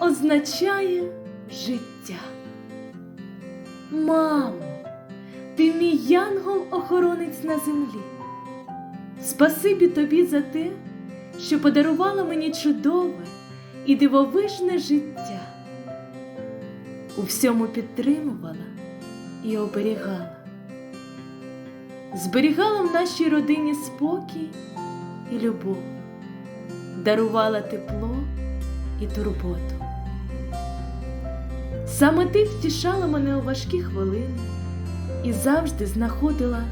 означає життя. Мамо, ти мій янгол-охоронець на землі. Спасибі тобі за те, що подарувала мені чудове і дивовижне життя. У всьому підтримувала і оберігала. Зберігала в нашій родині спокій і любов, дарувала тепло і турботу. Саме ти втішала мене у важкі хвилини і завжди знаходила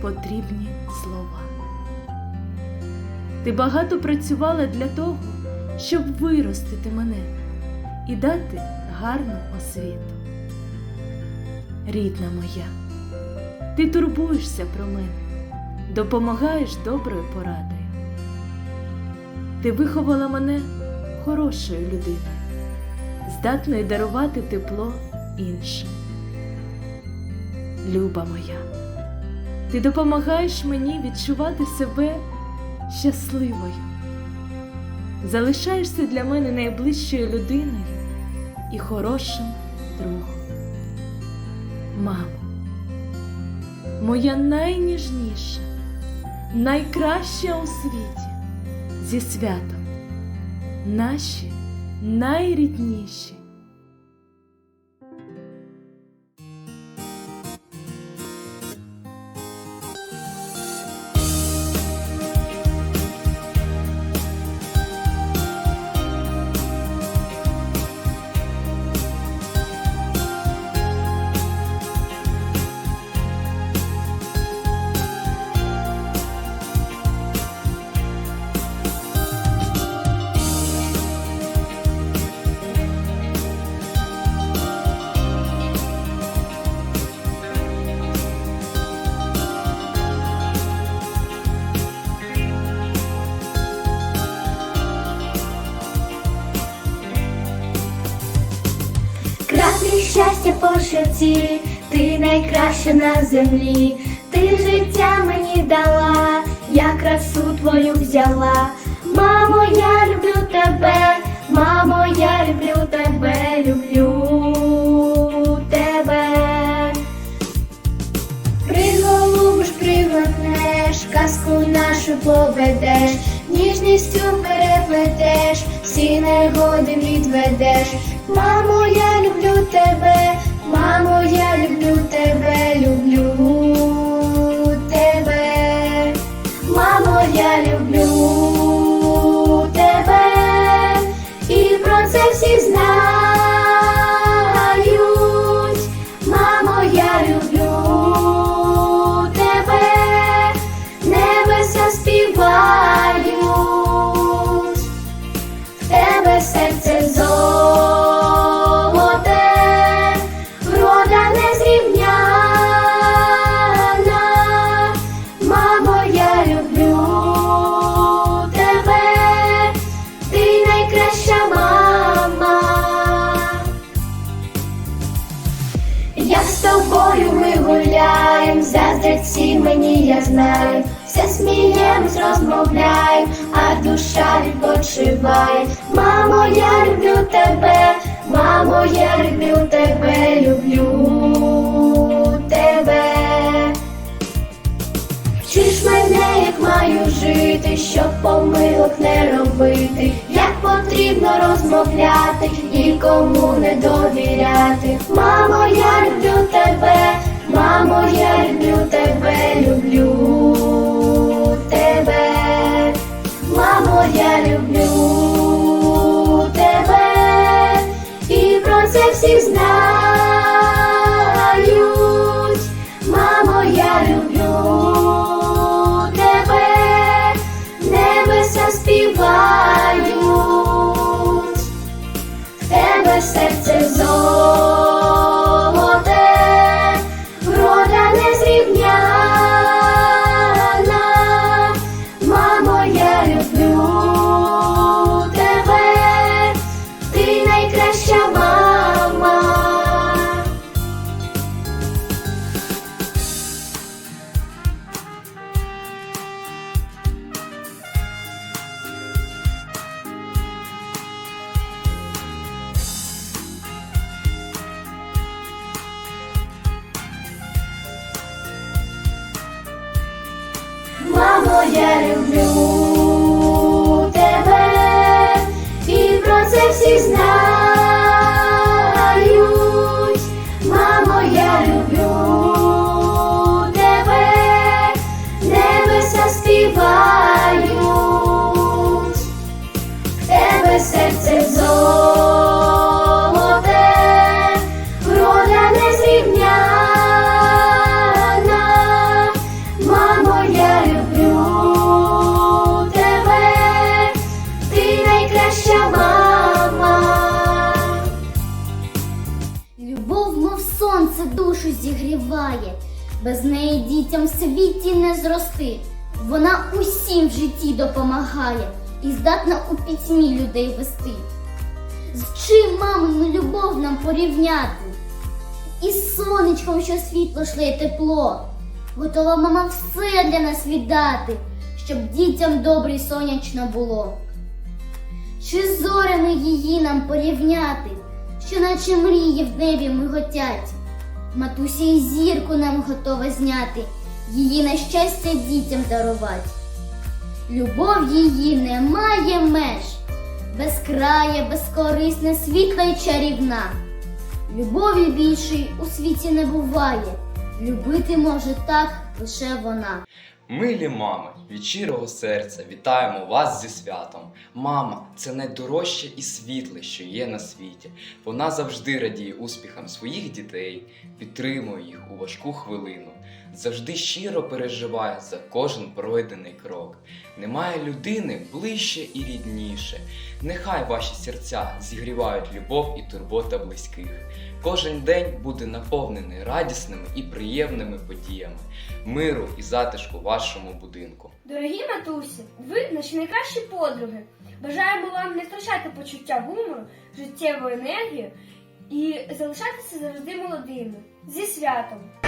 потрібні слова. Ти багато працювала для того, щоб виростити мене і дати гарну освіту. Рідна моя, ти турбуєшся про мене, допомагаєш доброю порадою. Ти виховала мене хорошою людиною, здатною дарувати тепло іншим. Люба моя, ти допомагаєш мені відчувати себе щасливою. Залишаєшся для мене найближчою людиною і хорошим другом. Мамо, моя найніжніша, найкраща у світі зі святом, наші найрідніші. Щастя по ти найкраща на землі, ти життя мені дала, я красу твою взяла. Мамо, я люблю тебе, мамо, я люблю тебе, люблю тебе. Приголубиш, пригорнеш, казку нашу поведеш, ніжністю переплетеш, всі негоди відведеш. Мамо, я люблю тебе, мамо, я люблю тебе, люблю розмовляєм, а душа відпочиває. Мамо, я люблю тебе, мамо, я люблю тебе, люблю тебе. Вчиш мене, як маю жити, щоб помилок не робити, як потрібно розмовляти, нікому не довіряти. Мамо, я люблю тебе, мамо, я люблю тебе, люблю люблю тебе, і про це всі знають. Без неї дітям в світі не зрости. Вона усім в житті допомагає і здатна у пітьмі людей вести. З чим мамину любов нам порівняти? Із сонечком, що світло шле тепло. Готова мама все для нас віддати, щоб дітям добре й сонячно було. Чи з зорями її нам порівняти, що наче мрії в небі миготять? Матуся і зірку нам готова зняти, її на щастя дітям дарувати. Любов її не має меж, безкрая, безкорисна, світла й чарівна. Любові більшої у світі не буває, любити може так лише вона. Милі мами, від щирого серця вітаємо вас зі святом. Мама це найдорожче і світле, що є на світі. Вона завжди радіє успіхам своїх дітей, підтримує їх у важку хвилину, завжди щиро переживає за кожен пройдений крок. Немає людини ближче і рідніше. Нехай ваші серця зігрівають любов і турбота близьких. Кожен день буде наповнений радісними і приємними подіями миру і затишку вашому будинку. Дорогі матусі, ви наші найкращі подруги. Бажаємо вам не втрачати почуття гумору, життєву енергію і залишатися завжди молодими. Зі святом!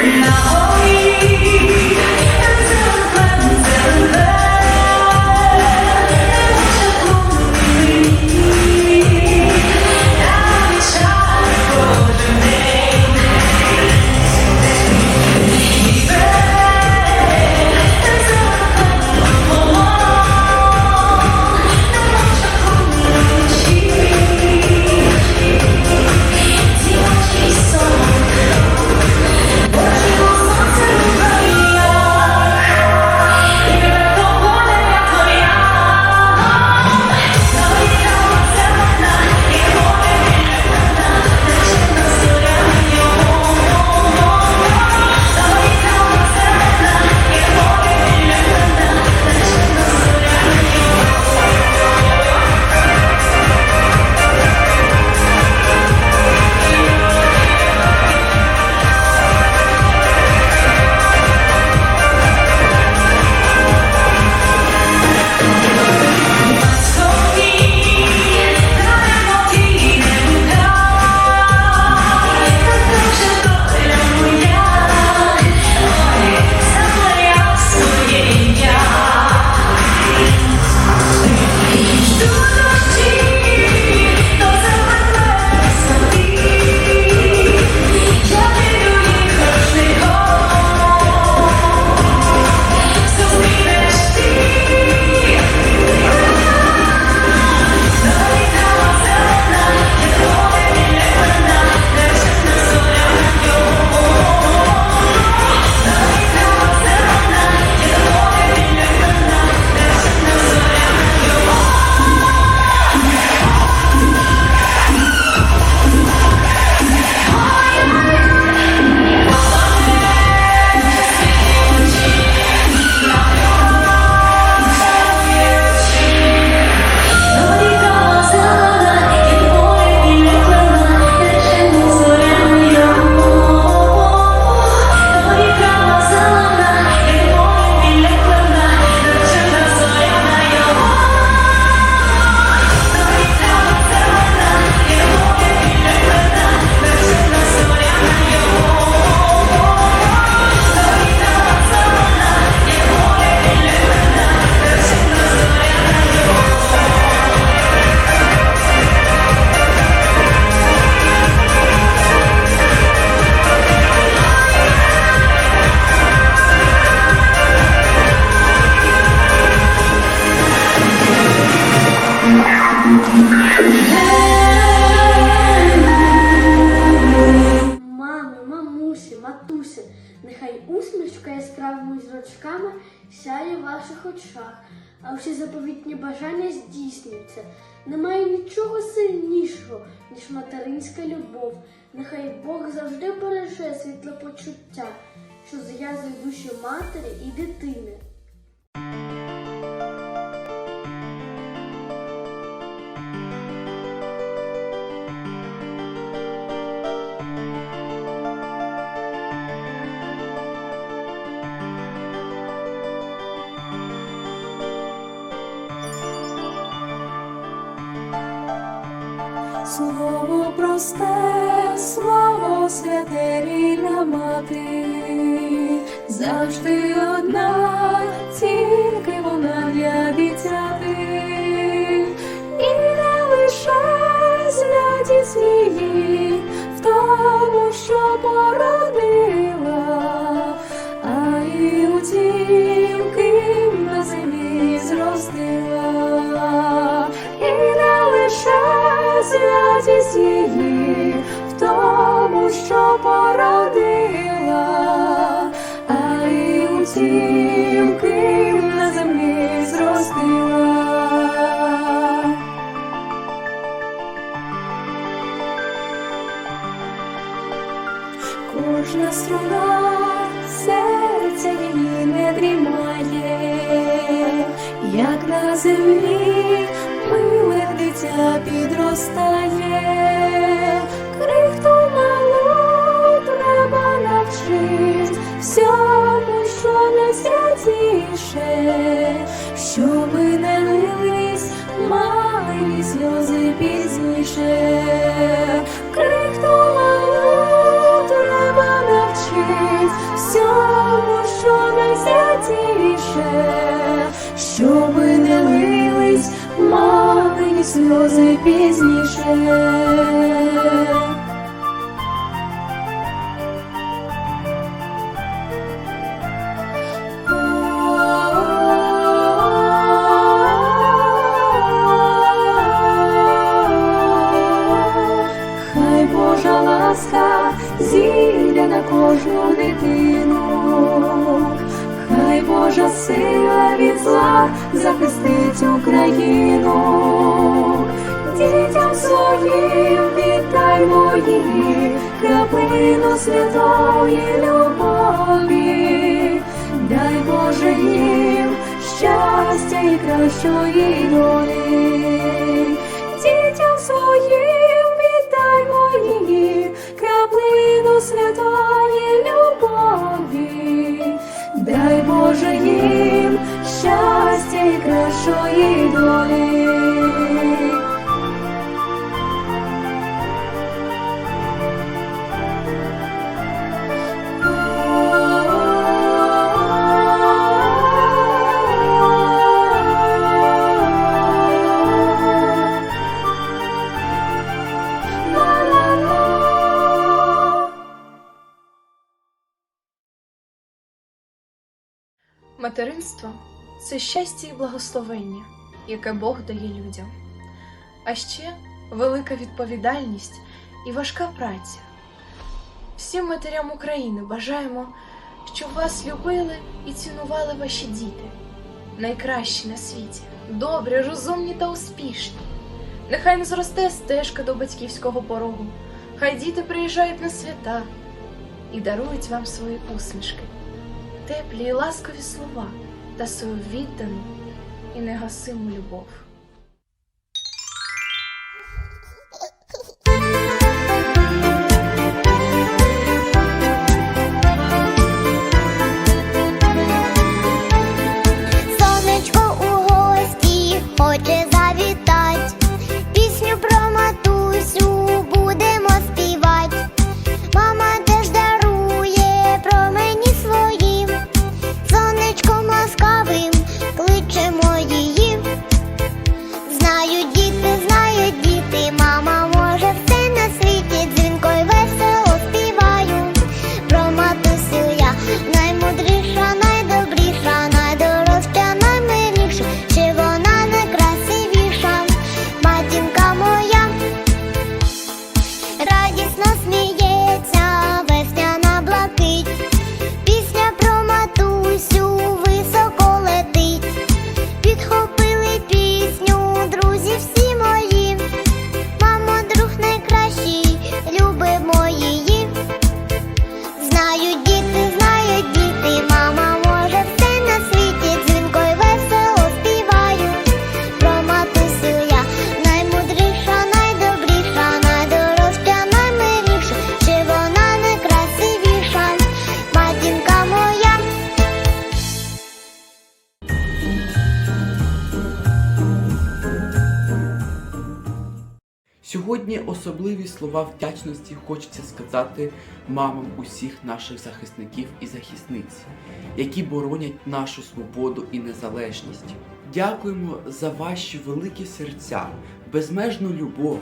Now, здійснюються. Немає нічого сильнішого, ніж материнська любов. Нехай Бог завжди береже світле почуття, що зв'язує душі матері і дитини. Слово просте, слово святе рідна мати, завжди одна, найсвятіше, щоби не лились мамині сльози пізніше. Кращої долі, дітям своїм віддай мої краплину святої любові, дай Боже їм щастя і кращої долі. Материнство це щастя і благословення, яке Бог дає людям. А ще велика відповідальність і важка праця. Всім матерям України бажаємо, щоб вас любили і цінували ваші діти, найкращі на світі, добрі, розумні та успішні. Нехай не зросте стежка до батьківського порогу, хай діти приїжджають на свята і дарують вам свої усмішки теплі і ласкові слова та свою віддану і негасиму любов. Слова вдячності хочеться сказати мамам усіх наших захисників і захисниць, які боронять нашу свободу і незалежність. Дякуємо за ваші великі серця, безмежну любов,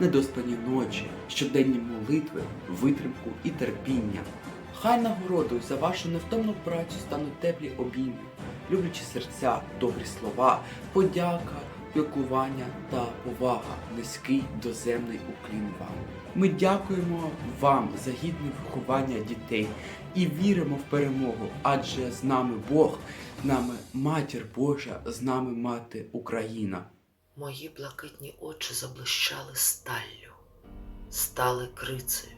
недоспані ночі, щоденні молитви, витримку і терпіння. Хай нагородою за вашу невтомну працю стануть теплі обійми, люблячі серця, добрі слова, подяка, піклування та повага, низький доземний уклін вам. Ми дякуємо вам за гідне виховання дітей і віримо в перемогу, адже з нами Бог, з нами Матір Божа, з нами Мати Україна. Мої блакитні очі заблищали сталлю, стали крицею.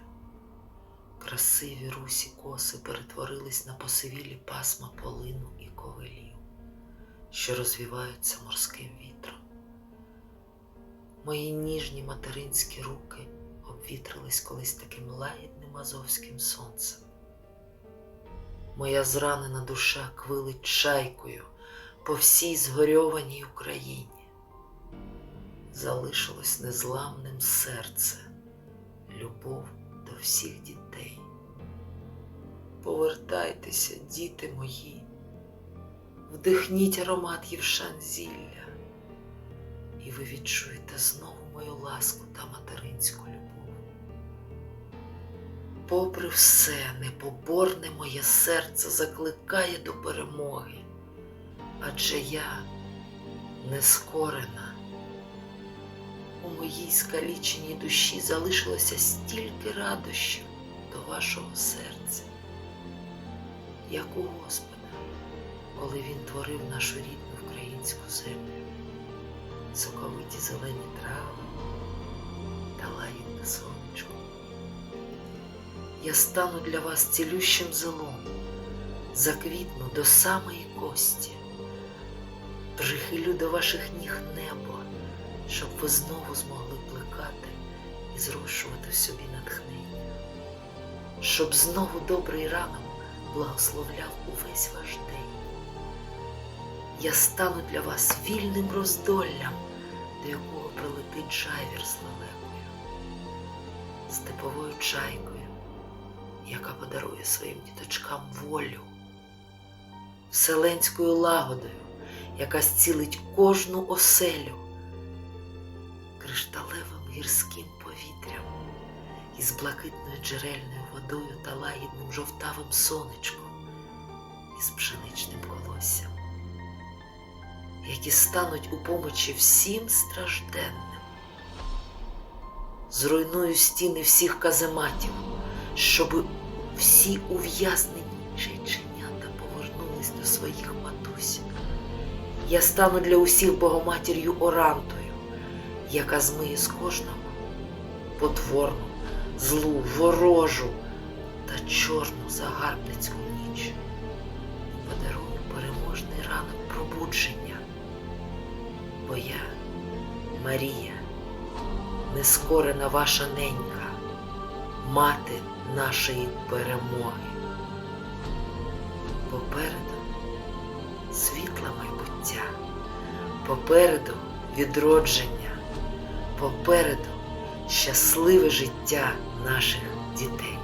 Красиві русі коси перетворились на посивілі пасма полину і ковилів, що розвіваються морським. Мої ніжні материнські руки обвітрились колись таким лагідним азовським сонцем. Моя зранена душа квилить чайкою по всій згорьованій Україні залишилось незламним серце, любов до всіх дітей. Повертайтеся, діти мої, вдихніть аромат Євшан зілля, і ви відчуєте знову мою ласку та материнську любов. Попри все, непоборне моє серце закликає до перемоги, адже я нескорена. У моїй скаліченій душі залишилося стільки радощів до вашого серця, як у Господа, коли Він творив нашу рідну українську землю, соковиті зелені трави та лагідне сонечко. Я стану для вас цілющим зелом, заквітну до самої кості, прихилю до ваших ніг небо щоб ви знову змогли плекати і зрощувати в собі натхнення, щоб знову добрий ранок благословляв увесь ваш день. Я стану для вас вільним роздоллям, до якого прилетить жайвір з лелекою, степовою чайкою, яка подарує своїм діточкам волю, вселенською лагодою, яка зцілить кожну оселю кришталевим гірським повітрям із блакитною джерельною водою та лагідним жовтавим сонечком із пшеничним колоссям, які стануть у помочі всім стражденним. Зруйную стіни всіх казематів, щоб всі ув'язнені чайченята повернулись до своїх матусь. Я стану для усіх богоматір'ю орантою яка змиє з кожного потворну, злу, ворожу та чорну загарбницьку ніч. Подарую переможний ранок пробудження, бо я, Марія, нескорена ваша ненька, мати нашої перемоги. Попереду світле майбуття, попереду відродження попереду щасливе життя наших дітей.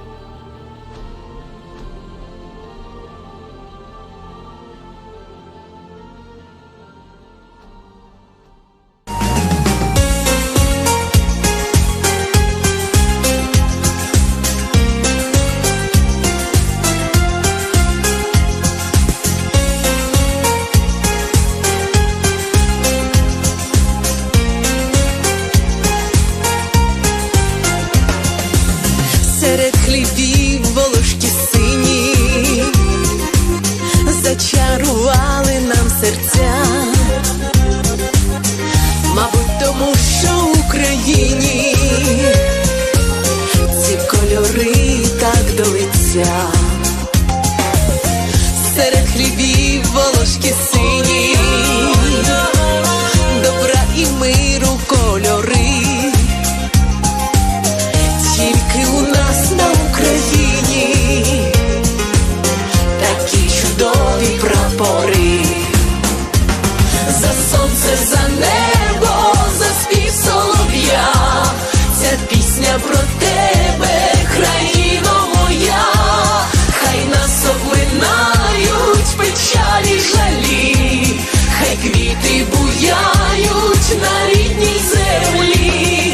квіти буяють на рідній землі,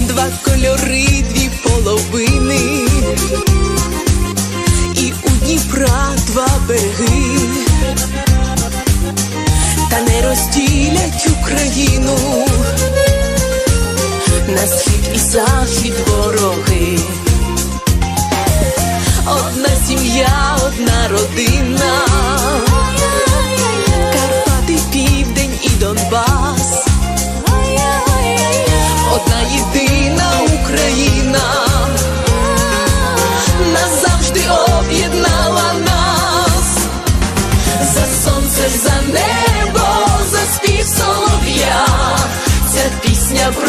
два кольори, дві половини, і у Дніпра два береги, та не розділять Україну на схід і захід вороги. Одна сім'я, одна родина. Солов'я. Ця пісня про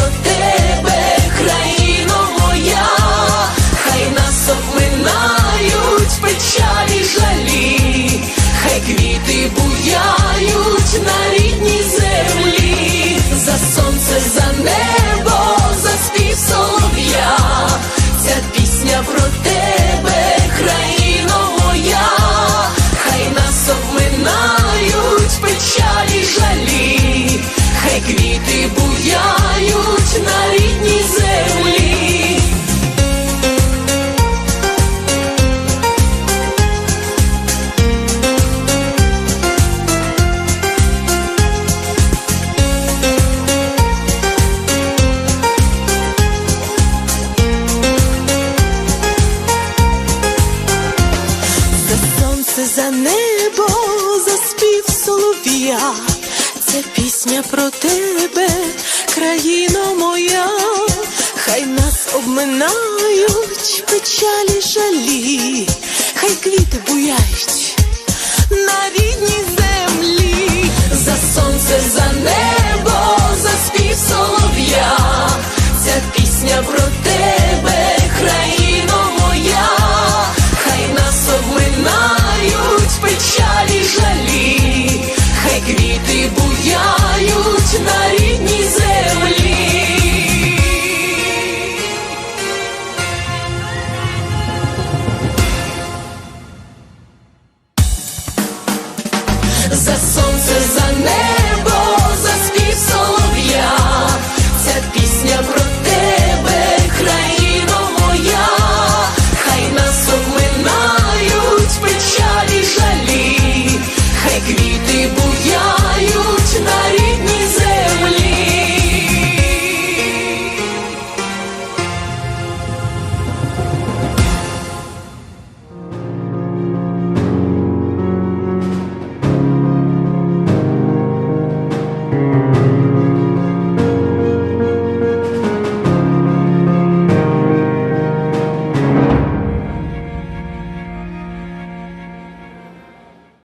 небо, за спів солов'я, це пісня про тебе, країно моя, хай нас обминають печалі жалі, хай квіти буяють на рідній землі, за сонце, за небо, за спів солов'я, That's